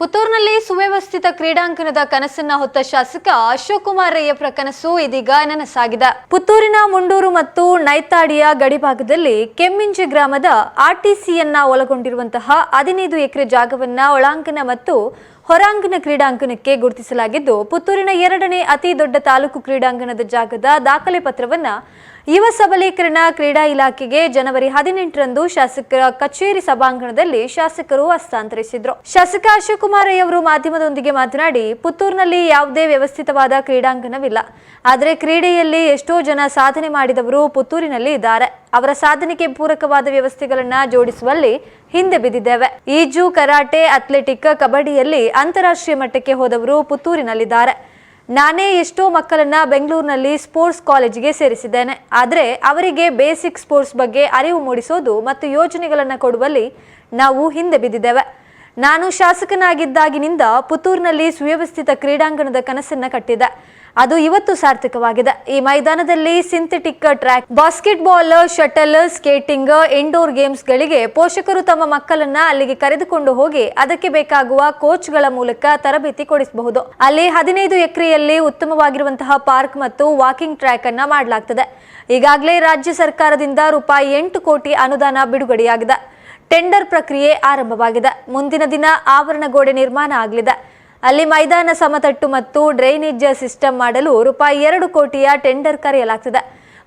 ಪುತ್ತೂರಿನಲ್ಲಿ ಸುವ್ಯವಸ್ಥಿತ ಕ್ರೀಡಾಂಗಣದ ಕನಸನ್ನ ಹೊತ್ತ ಶಾಸಕ ಅಶೋಕ್ ಕುಮಾರ್ ರಯ್ಯಪ್ರ ಕನಸು ಇದೀಗ ನನಸಾಗಿದೆ. ಪುತ್ತೂರಿನ ಮುಂಡೂರು ಮತ್ತು ನೈತಾಡಿಯ ಗಡಿಭಾಗದಲ್ಲಿ ಕೆಮ್ಮಿಂಜಿ ಗ್ರಾಮದ ಆರ್ಟಿಸಿಯನ್ನ ಒಳಗೊಂಡಿರುವಂತಹ ಹದಿನೈದು ಎಕರೆ ಜಾಗವನ್ನ ಒಳಾಂಗಣ ಮತ್ತು ಹೊರಾಂಗಣ ಕ್ರೀಡಾಂಗಣಕ್ಕೆ ಗುರುತಿಸಲಾಗಿದ್ದು, ಪುತ್ತೂರಿನ ಎರಡನೇ ಅತಿ ದೊಡ್ಡ ತಾಲೂಕು ಕ್ರೀಡಾಂಗಣದ ಜಾಗದ ದಾಖಲೆ ಪತ್ರವನ್ನ ಯುವ ಸಬಲೀಕರಣ ಕ್ರೀಡಾ ಇಲಾಖೆಗೆ ಜನವರಿ ಹದಿನೆಂಟರಂದು ಶಾಸಕರ ಕಚೇರಿ ಸಭಾಂಗಣದಲ್ಲಿ ಶಾಸಕರು ಹಸ್ತಾಂತರಿಸಿದ್ರು. ಶಾಸಕ ಅಶೋಕ್ ಕುಮಾರ್ ಅವರು ಮಾಧ್ಯಮದೊಂದಿಗೆ ಮಾತನಾಡಿ, ಪುತ್ತೂರಿನಲ್ಲಿ ಯಾವುದೇ ವ್ಯವಸ್ಥಿತವಾದ ಕ್ರೀಡಾಂಗಣವಿಲ್ಲ. ಆದರೆ ಕ್ರೀಡೆಯಲ್ಲಿ ಎಷ್ಟೋ ಜನ ಸಾಧನೆ ಮಾಡಿದವರು ಪುತ್ತೂರಿನಲ್ಲಿ ಇದ್ದಾರೆ. ಅವರ ಸಾಧನೆಗೆ ಪೂರಕವಾದ ವ್ಯವಸ್ಥೆಗಳನ್ನ ಜೋಡಿಸುವಲ್ಲಿ ಹಿಂದೆ ಬಿದ್ದಿದ್ದೇವೆ. ಈಜು ಕರಾಟೆ, ಅಥ್ಲೆಟಿಕ್, ಕಬಡ್ಡಿಯಲ್ಲಿ ಅಂತಾರಾಷ್ಟ್ರೀಯ ಮಟ್ಟಕ್ಕೆ ಹೋದವರು ಪುತ್ತೂರಿನಲ್ಲಿದ್ದಾರೆ. ನಾನೇ ಎಷ್ಟೋ ಮಕ್ಕಳನ್ನ ಬೆಂಗಳೂರಿನಲ್ಲಿ ಸ್ಪೋರ್ಟ್ಸ್ ಕಾಲೇಜಿಗೆ ಸೇರಿಸಿದ್ದೇನೆ. ಆದರೆ ಅವರಿಗೆ ಬೇಸಿಕ್ ಸ್ಪೋರ್ಟ್ಸ್ ಬಗ್ಗೆ ಅರಿವು ಮೂಡಿಸೋದು ಮತ್ತು ಯೋಜನೆಗಳನ್ನು ಕೊಡುವಲ್ಲಿ ನಾವು ಹಿಂದೆ ಬಿದ್ದಿದ್ದೇವೆ. ನಾನು ಶಾಸಕನಾಗಿದ್ದಾಗಿನಿಂದ ಪುತ್ತೂರಿನಲ್ಲಿ ಸುವ್ಯವಸ್ಥಿತ ಕ್ರೀಡಾಂಗಣದ ಕನಸನ್ನ ಕಟ್ಟಿದೆ. ಅದು ಇವತ್ತು ಸಾರ್ಥಕವಾಗಿದೆ. ಈ ಮೈದಾನದಲ್ಲಿ synthetic track, basketball, shuttle, skating indoor ಗೇಮ್ಸ್ಗಳಿಗೆ ಪೋಷಕರು ತಮ್ಮ ಮಕ್ಕಳನ್ನ ಅಲ್ಲಿಗೆ ಕರೆದುಕೊಂಡು ಹೋಗಿ ಅದಕ್ಕೆ ಬೇಕಾಗುವ ಕೋಚ್ಗಳ ಮೂಲಕ ತರಬೇತಿ ಕೊಡಿಸಬಹುದು. ಅಲ್ಲಿ ಹದಿನೈದು ಎಕರೆಯಲ್ಲಿ ಉತ್ತಮವಾಗಿರುವಂತಹ ಪಾರ್ಕ್ ಮತ್ತು ವಾಕಿಂಗ್ ಟ್ರ್ಯಾಕ್ ಅನ್ನ ಮಾಡಲಾಗ್ತದೆ. ಈಗಾಗಲೇ ರಾಜ್ಯ ಸರ್ಕಾರದಿಂದ ರೂಪಾಯಿ ಎಂಟು ಕೋಟಿ ಅನುದಾನ ಬಿಡುಗಡೆಯಾಗಿದೆ. ಟೆಂಡರ್ ಪ್ರಕ್ರಿಯೆ ಆರಂಭವಾಗಿದೆ. ಮುಂದಿನ ದಿನ ಆವರಣ ಗೋಡೆ ನಿರ್ಮಾಣ ಆಗಲಿದೆ. ಅಲ್ಲಿ ಮೈದಾನ ಸಮತಟ್ಟು ಮತ್ತು ಡ್ರೈನೇಜ್ ಸಿಸ್ಟಮ್ ಮಾಡಲು ರೂಪಾಯಿ ಎರಡು ಕೋಟಿಯ ಟೆಂಡರ್ ಕರೆಯಲಾಗ್ತದೆ.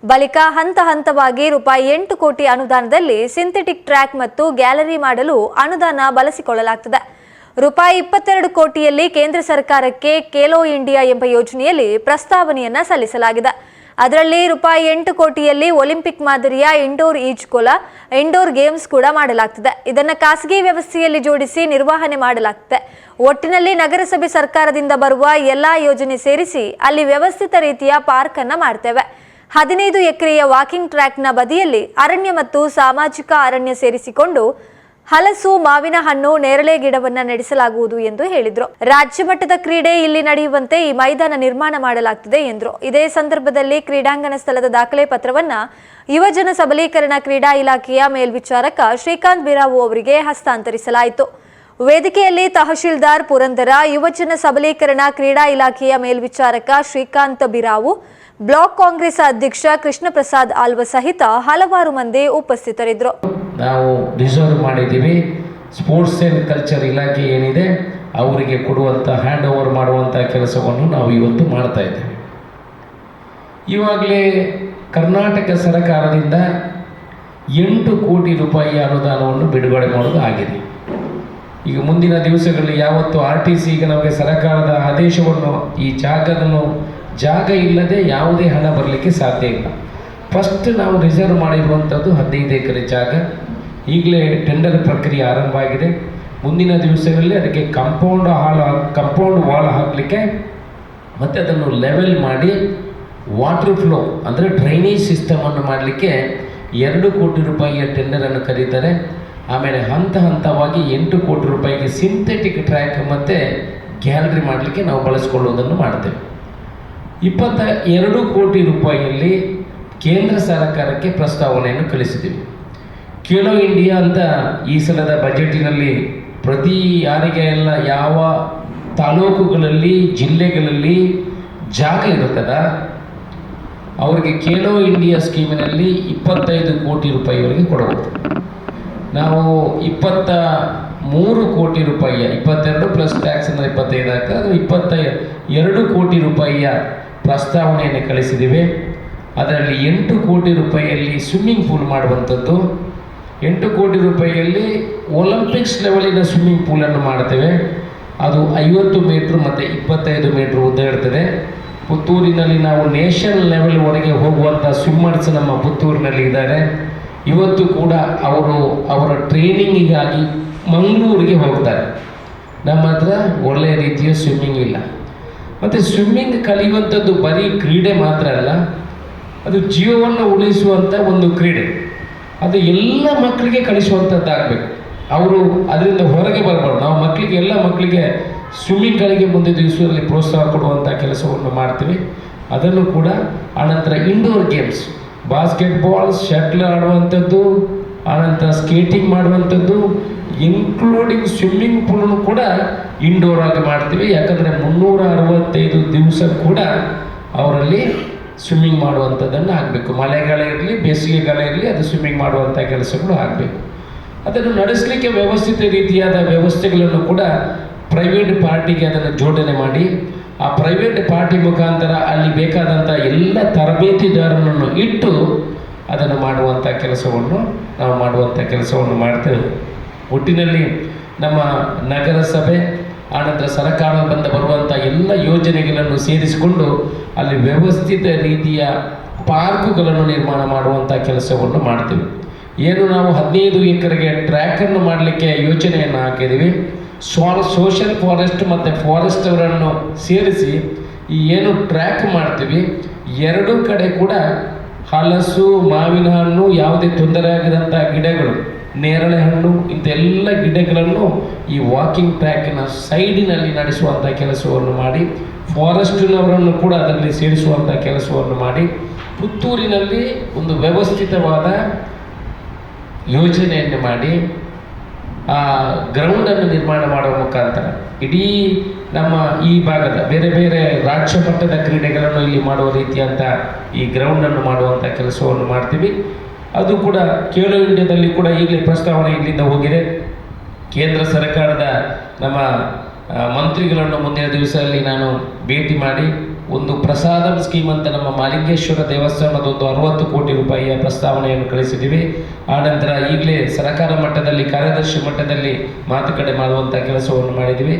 ಬಳಿಕ ಹಂತ ಹಂತವಾಗಿ ರೂಪಾಯಿ ಎಂಟು ಕೋಟಿ ಅನುದಾನದಲ್ಲಿ ಸಿಂಥೆಟಿಕ್ ಟ್ರ್ಯಾಕ್ ಮತ್ತು ಗ್ಯಾಲರಿ ಮಾಡಲು ಅನುದಾನ ಬಳಸಿಕೊಳ್ಳಲಾಗ್ತದೆ. ರೂಪಾಯಿ ಇಪ್ಪತ್ತೆರಡು ಕೋಟಿಯಲ್ಲಿ ಕೇಂದ್ರ ಸರ್ಕಾರಕ್ಕೆ ಖೇಲೋ ಇಂಡಿಯಾ ಎಂಬ ಯೋಜನೆಯಲ್ಲಿ ಪ್ರಸ್ತಾವನೆಯನ್ನು ಸಲ್ಲಿಸಲಾಗಿದೆ. ಅದರಲ್ಲಿ ರೂಪಾಯಿ ಎಂಟು ಕೋಟಿಯಲ್ಲಿ ಒಲಿಂಪಿಕ್ ಮಾದರಿಯ ಇಂಡೋರ್ ಈಜ್ಕೊಲ ಇಂಡೋರ್ ಗೇಮ್ಸ್ ಕೂಡ ಮಾಡಲಾಗ್ತದೆ. ಇದನ್ನ ಖಾಸಗಿ ವ್ಯವಸ್ಥೆಯಲ್ಲಿ ಜೋಡಿಸಿ ನಿರ್ವಹಣೆ ಮಾಡಲಾಗ್ತದೆ. ಒಟ್ಟಿನಲ್ಲಿ ನಗರಸಭೆ ಸರ್ಕಾರದಿಂದ ಬರುವ ಎಲ್ಲಾ ಯೋಜನೆ ಸೇರಿಸಿ ಅಲ್ಲಿ ವ್ಯವಸ್ಥಿತ ರೀತಿಯ ಪಾರ್ಕ್ ಅನ್ನ ಮಾಡ್ತೇವೆ. ಹದಿನೈದು ಎಕರೆಯ ವಾಕಿಂಗ್ ಟ್ರ್ಯಾಕ್ನ ಬದಿಯಲ್ಲಿ ಅರಣ್ಯ ಮತ್ತು ಸಾಮಾಜಿಕ ಅರಣ್ಯ ಸೇರಿಸಿಕೊಂಡು ಹಲಸು, ಮಾವಿನ ಹಣ್ಣು, ನೇರಳೆ ಗಿಡವನ್ನ ನಡೆಸಲಾಗುವುದು ಎಂದು ಹೇಳಿದ್ರು. ರಾಜ್ಯ ಮಟ್ಟದ ಕ್ರೀಡೆ ಇಲ್ಲಿ ನಡೆಯುವಂತೆ ಈ ಮೈದಾನ ನಿರ್ಮಾಣ ಮಾಡಲಾಗ್ತಿದೆ ಎಂದರು. ಇದೇ ಸಂದರ್ಭದಲ್ಲಿ ಕ್ರೀಡಾಂಗಣ ಸ್ಥಳದ ದಾಖಲೆ ಪತ್ರವನ್ನ ಯುವಜನ ಸಬಲೀಕರಣ ಕ್ರೀಡಾ ಇಲಾಖೆಯ ಮೇಲ್ವಿಚಾರಕ ಶ್ರೀಕಾಂತ್ ಬಿರಾವು ಅವರಿಗೆ ಹಸ್ತಾಂತರಿಸಲಾಯಿತು. ವೇದಿಕೆಯಲ್ಲಿ ತಹಶೀಲ್ದಾರ್ ಪುರಂದರ ಯುವಜನ ಸಬಲೀಕರಣ ಕ್ರೀಡಾ ಇಲಾಖೆಯ ಮೇಲ್ವಿಚಾರಕ ಶ್ರೀಕಾಂತ್ ಬಿರಾವು, ಬ್ಲಾಕ್ ಕಾಂಗ್ರೆಸ್ ಅಧ್ಯಕ್ಷ ಕೃಷ್ಣ ಪ್ರಸಾದ್ ಆಲ್ವ ಸಹಿತ ಹಲವಾರು ಮಂದಿ ಉಪಸ್ಥಿತರಿದ್ದರು ನಾವು ರಿಸರ್ವ್ ಮಾಡಿದ್ದೀವಿ. ಸ್ಪೋರ್ಟ್ಸ್ ಆ್ಯಂಡ್ ಕಲ್ಚರ್ ಇಲಾಖೆ ಏನಿದೆ, ಅವರಿಗೆ ಕೊಡುವಂಥ ಹ್ಯಾಂಡ್ ಓವರ್ ಮಾಡುವಂಥ ಕೆಲಸವನ್ನು ನಾವು ಇವತ್ತು ಮಾಡ್ತಾ ಇದ್ದೇವೆ. ಇವಾಗಲೇ ಕರ್ನಾಟಕ ಸರ್ಕಾರದಿಂದ ಎಂಟು ಕೋಟಿ ರೂಪಾಯಿ ಅನುದಾನವನ್ನು ಬಿಡುಗಡೆ ಮಾಡೋದು ಆಗಿದೆ. ಈಗ ಮುಂದಿನ ದಿವಸಗಳಲ್ಲಿ ಯಾವತ್ತು ಆರ್ ಟಿ ಸಿ ಈಗ ನಮಗೆ ಸರ್ಕಾರದ ಆದೇಶವನ್ನು, ಈ ಜಾಗವನ್ನು ಜಾಗ ಇಲ್ಲದೆ ಯಾವುದೇ ಹಣ ಬರಲಿಕ್ಕೆ ಸಾಧ್ಯ ಇಲ್ಲ. ಫಸ್ಟ್ ನಾವು ರಿಸರ್ವ್ ಮಾಡಿರುವಂಥದ್ದು ಹದಿನೈದು ಎಕರೆ ಜಾಗ. ಈಗಲೇ ಟೆಂಡರ್ ಪ್ರಕ್ರಿಯೆ ಆರಂಭ ಆಗಿದೆ ಮುಂದಿನ ದಿವಸಗಳಲ್ಲಿ ಅದಕ್ಕೆ ಕಂಪೌಂಡ್ ಹಾಲ್ ಕಂಪೌಂಡ್ ವಾಲ್ ಹಾಕಲಿಕ್ಕೆ ಮತ್ತು ಅದನ್ನು ಲೆವೆಲ್ ಮಾಡಿ ವಾಟರ್ ಫ್ಲೋ ಅಂದರೆ ಡ್ರೈನೇಜ್ ಸಿಸ್ಟಮನ್ನು ಮಾಡಲಿಕ್ಕೆ ಎರಡು ಕೋಟಿ ರೂಪಾಯಿಯ ಟೆಂಡರನ್ನು ಕರೀತಾರೆ. ಆಮೇಲೆ ಹಂತ ಹಂತವಾಗಿ ಎಂಟು ಕೋಟಿ ರೂಪಾಯಿಗೆ ಸಿಂಥೆಟಿಕ್ ಟ್ರ್ಯಾಕ್ ಮತ್ತು ಗ್ಯಾಲರಿ ಮಾಡಲಿಕ್ಕೆ ನಾವು ಬಳಸ್ಕೊಳ್ಳೋದನ್ನು ಮಾಡ್ತೇವೆ. ಇಪ್ಪತ್ತ ಎರಡು ಕೋಟಿ ರೂಪಾಯಿಯಲ್ಲಿ ಕೇಂದ್ರ ಸರ್ಕಾರಕ್ಕೆ ಪ್ರಸ್ತಾವನೆಯನ್ನು ಕಳಿಸಿದ್ದೀವಿ ಖೇಲೋ ಇಂಡಿಯಾ ಅಂತ ಈ ಸಲದ ಬಜೆಟಿನಲ್ಲಿ ಪ್ರತಿ ಯಾರಿಗೆ ಎಲ್ಲ ಯಾವ ತಾಲೂಕುಗಳಲ್ಲಿ, ಜಿಲ್ಲೆಗಳಲ್ಲಿ ಜಾಗ ಇರುತ್ತದ? ಅವರಿಗೆ ಖೇಲೋ ಇಂಡಿಯಾ ಸ್ಕೀಮಿನಲ್ಲಿ ಇಪ್ಪತ್ತೈದು ಕೋಟಿ ರೂಪಾಯಿವರೆಗೆ ಕೊಡಬಹುದು. ನಾವು ಇಪ್ಪತ್ತ ಮೂರು ಕೋಟಿ ರೂಪಾಯಿಯ, ಇಪ್ಪತ್ತೆರಡು ಪ್ಲಸ್ ಟ್ಯಾಕ್ಸ್ ಅಂದರೆ ಇಪ್ಪತ್ತೈದು ಆಗ್ತದೆ ಅದು ಇಪ್ಪತ್ತ ಎರಡು ಕೋಟಿ ರೂಪಾಯಿಯ ಪ್ರಸ್ತಾವನೆಯನ್ನು ಕಳಿಸಿದ್ದೀವಿ. ಅದರಲ್ಲಿ ಎಂಟು ಕೋಟಿ ರೂಪಾಯಿಯಲ್ಲಿ ಸ್ವಿಮ್ಮಿಂಗ್ ಪೂಲ್ ಮಾಡುವಂಥದ್ದು. ಎಂಟು ಕೋಟಿ ರೂಪಾಯಿಯಲ್ಲಿ ಒಲಿಂಪಿಕ್ಸ್ ಲೆವೆಲಿನ ಸ್ವಿಮ್ಮಿಂಗ್ ಪೂಲನ್ನು ಮಾಡ್ತೇವೆ. ಅದು ಐವತ್ತು ಮೀಟ್ರ್ ಮತ್ತು ಇಪ್ಪತ್ತೈದು ಮೀಟ್ರ್ ಉದ್ದ ಇರ್ತದೆ. ಪುತ್ತೂರಿನಲ್ಲಿ ನಾವು ನೇಷನಲ್ ಒಳಗೆ ಹೋಗುವಂಥ ಸ್ವಿಮ್ಮರ್ಸ್ ನಮ್ಮ ಪುತ್ತೂರಿನಲ್ಲಿ ಇದ್ದಾರೆ. ಇವತ್ತು ಕೂಡ ಅವರು ಅವರ ಟ್ರೈನಿಂಗಿಗಾಗಿ ಮಂಗಳೂರಿಗೆ ಹೋಗ್ತಾರೆ. ನಮ್ಮ ಹತ್ರ ಒಳ್ಳೆಯ ರೀತಿಯ ಸ್ವಿಮ್ಮಿಂಗ್ ಇಲ್ಲ. ಮತ್ತು ಸ್ವಿಮ್ಮಿಂಗ್ ಕಲಿಯುವಂಥದ್ದು ಬರೀ ಕ್ರೀಡೆ ಮಾತ್ರ ಅಲ್ಲ ಅದು ಜೀವವನ್ನು ಉಳಿಸುವಂಥ ಒಂದು ಕ್ರೀಡೆ. ಅದು ಎಲ್ಲ ಮಕ್ಕಳಿಗೆ ಕಲಿಸುವಂಥದ್ದಾಗಬೇಕು ಅವರು ಅದರಿಂದ ಹೊರಗೆ ಬರಬಾರ್ದು. ನಾವು ಮಕ್ಕಳಿಗೆ, ಎಲ್ಲ ಮಕ್ಕಳಿಗೆ ಸ್ವಿಮ್ಮಿಂಗ್ ಕಲಿಗೆ ಮುಂದೆ ದಿವಸದಲ್ಲಿ ಪ್ರೋತ್ಸಾಹ ಕೊಡುವಂಥ ಕೆಲಸವನ್ನು ಮಾಡ್ತೀವಿ. ಅದನ್ನು ಕೂಡ ಆನಂತರ ಇಂಡೋರ್ ಗೇಮ್ಸ್ ಬಾಸ್ಕೆಟ್ಬಾಲ್ ಶಟ್ಲ್ ಆಡುವಂಥದ್ದು, ಆನಂತರ ಸ್ಕೇಟಿಂಗ್ ಮಾಡುವಂಥದ್ದು ಇನ್ಕ್ಲೂಡಿಂಗ್ ಸ್ವಿಮ್ಮಿಂಗ್ ಪೂಲನ್ನು ಕೂಡ ಇಂಡೋರ್ ಆಗಿ ಮಾಡ್ತೀವಿ. ಯಾಕಂದರೆ ಮುನ್ನೂರ ಅರವತ್ತೈದು ದಿವಸ ಕೂಡ ಅವರಲ್ಲಿ ಸ್ವಿಮ್ಮಿಂಗ್ ಮಾಡುವಂಥದ್ದನ್ನು ಆಗಬೇಕು ಮಳೆಗಾಲ ಇರಲಿ ಬೇಸಿಗೆಗಾಲ ಇರಲಿ, ಅದು ಸ್ವಿಮ್ಮಿಂಗ್ ಮಾಡುವಂಥ ಕೆಲಸಗಳು ಆಗಬೇಕು ಅದನ್ನು ನಡೆಸಲಿಕ್ಕೆ ವ್ಯವಸ್ಥಿತ ರೀತಿಯಾದ ವ್ಯವಸ್ಥೆಗಳನ್ನು ಕೂಡ ಪ್ರೈವೇಟ್ ಪಾರ್ಟಿಗೆ ಅದನ್ನು ಜೋಡಣೆ ಮಾಡಿ, ಆ ಪ್ರೈವೇಟ್ ಪಾರ್ಟಿ ಮುಖಾಂತರ ಅಲ್ಲಿ ಬೇಕಾದಂಥ ಎಲ್ಲ ತರಬೇತಿದಾರರನ್ನು ಇಟ್ಟು ಅದನ್ನು ಮಾಡುವಂಥ ಕೆಲಸವನ್ನು ನಾವು ಮಾಡುವಂಥ ಕೆಲಸವನ್ನು ಮಾಡ್ತೇವೆ. ಒಟ್ಟಿನಲ್ಲಿ ನಮ್ಮ ನಗರಸಭೆ ಆನಂತರ ಬಂದ ಬರುವಂಥ ಎಲ್ಲ ಯೋಜನೆಗಳನ್ನು ಸೇರಿಸಿಕೊಂಡು ಅಲ್ಲಿ ವ್ಯವಸ್ಥಿತ ರೀತಿಯ ಪಾರ್ಕುಗಳನ್ನು ನಿರ್ಮಾಣ ಮಾಡುವಂಥ ಕೆಲಸವನ್ನು ಮಾಡ್ತೀವಿ. ಏನು ನಾವು ಹದಿನೈದು ಎಕರೆಗೆ ಟ್ರ್ಯಾಕನ್ನು ಮಾಡಲಿಕ್ಕೆ ಯೋಜನೆಯನ್ನು ಹಾಕಿದ್ದೀವಿ ಸ್ವಾ ಸೋಷಲ್ ಫಾರೆಸ್ಟ್ ಮತ್ತು ಫಾರೆಸ್ಟ್ ಅವರನ್ನು ಸೇರಿಸಿ ಈ ಏನು ಟ್ರ್ಯಾಕ್ ಮಾಡ್ತೀವಿ. ಎರಡೂ ಕಡೆ ಕೂಡ ಹಲಸು, ಮಾವಿನ ಹಣ್ಣು ಯಾವುದೇ ತೊಂದರೆ ಆಗದಂಥ ಗಿಡಗಳು ನೇರಳೆ ಹಣ್ಣು, ಇಂಥೆಲ್ಲ ಗಿಡಗಳನ್ನು ಈ ವಾಕಿಂಗ್ ಟ್ರ್ಯಾಕಿನ ಸೈಡಿನಲ್ಲಿ ನಡೆಸುವಂಥ ಕೆಲಸವನ್ನು ಮಾಡಿ ಫಾರೆಸ್ಟಿನವರನ್ನು ಕೂಡ ಅದರಲ್ಲಿ ಸೇರಿಸುವಂಥ ಕೆಲಸವನ್ನು ಮಾಡಿ, ಪುತ್ತೂರಿನಲ್ಲಿ ಒಂದು ವ್ಯವಸ್ಥಿತವಾದ ಯೋಜನೆಯನ್ನು ಮಾಡಿ, ಆ ಗ್ರೌಂಡನ್ನು ನಿರ್ಮಾಣ ಮಾಡುವ ಮುಖಾಂತರ ಇಡೀ ನಮ್ಮ ಈ ಭಾಗದ ಬೇರೆ ಬೇರೆ ರಾಜ್ಯ ಮಟ್ಟದ ಕ್ರೀಡೆಗಳನ್ನು ಇಲ್ಲಿ ಮಾಡುವ ರೀತಿಯಂಥ ಈ ಗ್ರೌಂಡನ್ನು ಮಾಡುವಂಥ ಕೆಲಸವನ್ನು ಮಾಡ್ತೀವಿ. ಅದು ಕೂಡ ಖೇಲೋ ಇಂಡಿಯಾದಲ್ಲಿ ಕೂಡ ಈಗಲೇ ಪ್ರಸ್ತಾವನೆ ಇಲ್ಲಿಂದ ಹೋಗಿದೆ. ಕೇಂದ್ರ ಸರ್ಕಾರದ ನಮ್ಮ ಮಂತ್ರಿಗಳನ್ನು ಮುಂದಿನ ದಿವಸದಲ್ಲಿ ನಾನು ಭೇಟಿ ಮಾಡಿ ಒಂದು ಪ್ರಸಾದ ಸ್ಕೀಮ್ ಅಂತ ನಮ್ಮ ಮಾಲಿಂಗೇಶ್ವರ ದೇವಸ್ಥಾನದ ಒಂದು ಅರವತ್ತು ಕೋಟಿ ರೂಪಾಯಿಯ ಪ್ರಸ್ತಾವನೆಯನ್ನು ಕಳಿಸಿದ್ದೀವಿ. ಆನಂತರ ಈಗಲೇ ಸರ್ಕಾರ ಮಟ್ಟದಲ್ಲಿ, ಕಾರ್ಯದರ್ಶಿ ಮಟ್ಟದಲ್ಲಿ ಮಾತುಕತೆ ಮಾಡುವಂಥ ಕೆಲಸವನ್ನು ಮಾಡಿದ್ದೀವಿ.